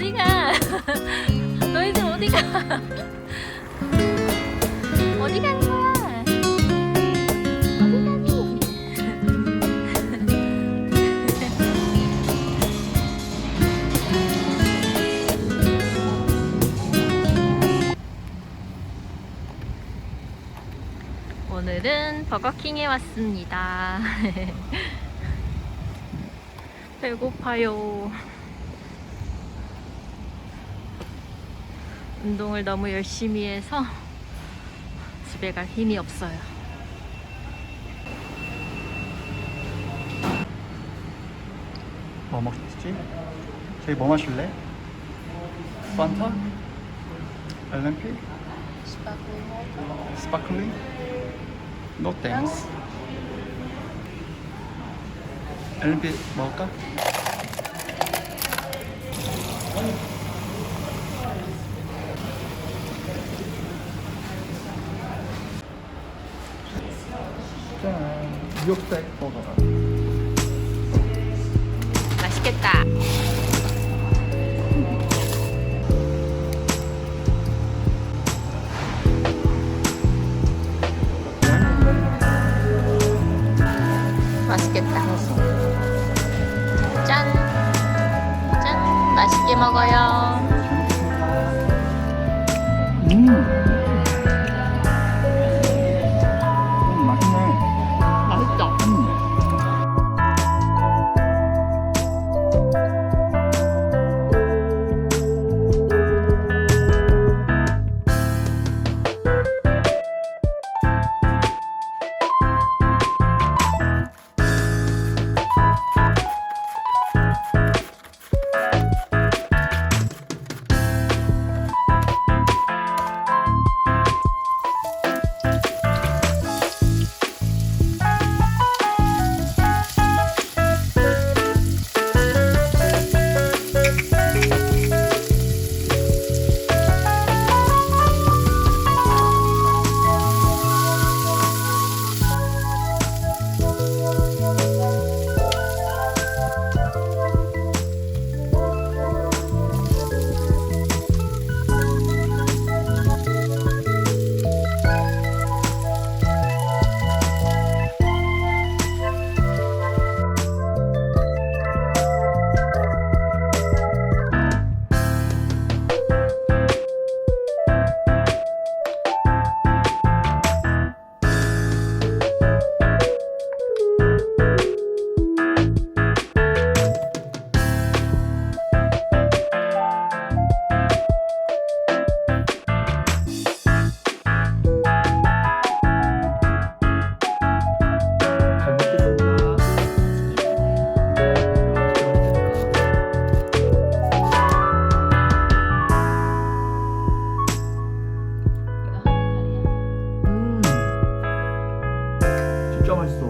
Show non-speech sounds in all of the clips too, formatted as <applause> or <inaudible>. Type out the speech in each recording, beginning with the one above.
<laughs> <laughs> 어디 가는 거야? 어디 가니? <laughs> 오늘은 버거킹에 왔습니다. 배고파요. 운동을 너무 열심히 해서 집에 갈 힘이 없어요. 뭐 먹지? 저희 뭐 마실래? 판타? 엘렌피? 스파클링? 노 땡스 엘렌피 먹을까? 짠 미역색 버거가 맛있겠다. 맛있겠다. 짠. 짠. 맛있게 먹어요. 음. 음, まし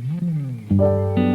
음.